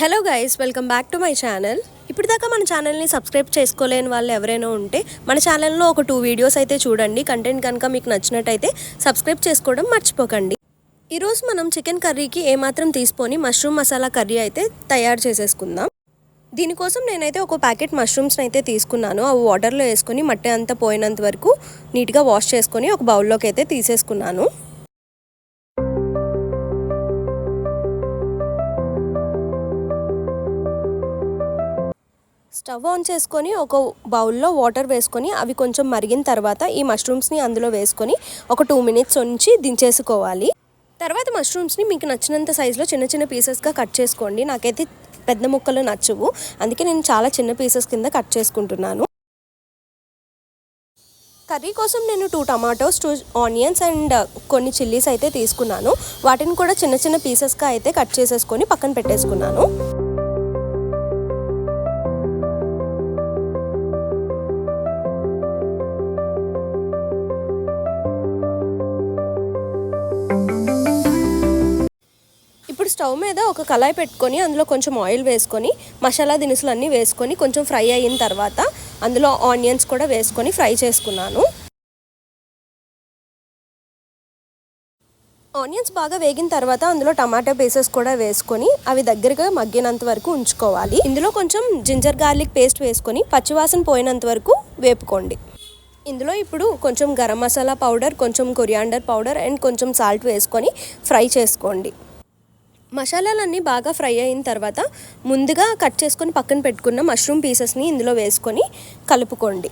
Hello guys welcome back to my channel ఇప్పటిదాకా మన ఛానల్ని సబ్స్క్రైబ్ చేసుకోలేని వాళ్ళు ఎవరైనా ఉంటే మన ఛానల్లో ఒక టూ వీడియోస్ అయితే చూడండి. కంటెంట్ కనుక మీకు నచ్చినట్టయితే సబ్స్క్రైబ్ చేసుకోవడం మర్చిపోకండి. ఈరోజు మనం చికెన్ కర్రీకి ఏమాత్రం తీసుకొని మష్రూమ్ మసాలా కర్రీ అయితే తయారు చేసేసుకుందాం. దీనికోసం నేనైతే ఒక ప్యాకెట్ మష్రూమ్స్ని అయితే తీసుకున్నాను. అవి వాటర్లో వేసుకొని మట్టి అంతా పోయినంత వరకు నీట్గా వాష్ చేసుకొని ఒక బౌల్లోకి అయితే తీసేసుకున్నాను. స్టవ్ ఆన్ చేసుకొని ఒక బౌల్లో వాటర్ వేసుకొని అవి కొంచెం మరిగిన తర్వాత ఈ మష్రూమ్స్ని అందులో వేసుకొని ఒక టూ మినిట్స్ ఉంచి దించేసుకోవాలి. తర్వాత మష్రూమ్స్ని మీకు నచ్చినంత సైజులో చిన్న చిన్న పీసెస్గా కట్ చేసుకోండి. నాకైతే పెద్ద ముక్కలు నచ్చవు. అందుకే నేను చాలా చిన్న పీసెస్ కింద కట్ చేసుకుంటున్నాను. కర్రీ కోసం నేను two tomatoes two onions and కొన్ని చిల్లీస్ అయితే తీసుకున్నాను. వాటిని కూడా చిన్న చిన్న పీసెస్గా అయితే కట్ చేసేసుకొని పక్కన పెట్టేసుకున్నాను. స్టవ్ మీద ఒక కళాయి పెట్టుకొని అందులో కొంచెం ఆయిల్ వేసుకొని మసాలా దినుసులు అన్నీ వేసుకొని కొంచెం ఫ్రై అయిన తర్వాత అందులో ఆనియన్స్ కూడా వేసుకొని ఫ్రై చేసుకున్నాను. ఆనియన్స్ బాగా వేగిన తర్వాత అందులో టమాటా పీసెస్ కూడా వేసుకొని అవి దగ్గరగా మగ్గినంత వరకు ఉంచుకోవాలి. ఇందులో కొంచెం జింజర్ గార్లిక్ పేస్ట్ వేసుకొని పచ్చివాసన పోయినంత వరకు వేపుకోండి. ఇందులో ఇప్పుడు కొంచెం గరం మసాలా పౌడర్ కొంచెం కొరియాండర్ పౌడర్ అండ్ కొంచెం సాల్ట్ వేసుకొని ఫ్రై చేసుకోండి. మసాలాలన్నీ బాగా ఫ్రై అయిన తర్వాత ముందుగా కట్ చేసుకొని పక్కన పెట్టుకున్న మష్రూమ్ పీసెస్ని ఇందులో వేసుకొని కలుపుకోండి.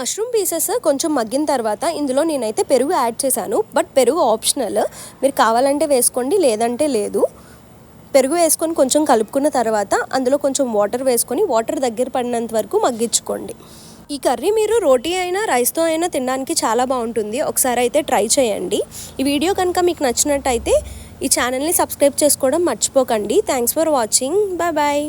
మష్రూమ్ పీసెస్ కొంచెం మగ్గిన తర్వాత ఇందులో నేనైతే పెరుగు యాడ్ చేశాను. బట్ పెరుగు ఆప్షనల్. మీరు కావాలంటే వేసుకోండి లేదంటే లేదు. పెరుగు వేసుకొని కొంచెం కలుపుకున్న తర్వాత అందులో కొంచెం వాటర్ వేసుకొని వాటర్ దగ్గర పడినంత వరకు మగ్గించుకోండి. ఈ కర్రీ మీరు రోటీ అయినా రైస్తో అయినా తినడానికి చాలా బాగుంటుంది. ఒకసారి అయితే ట్రై చేయండి. ఈ వీడియో కనుక మీకు నచ్చినట్టయితే ఈ ఛానల్ని సబ్స్క్రైబ్ చేసుకోవడం మర్చిపోకండి. Thanks for watching bye bye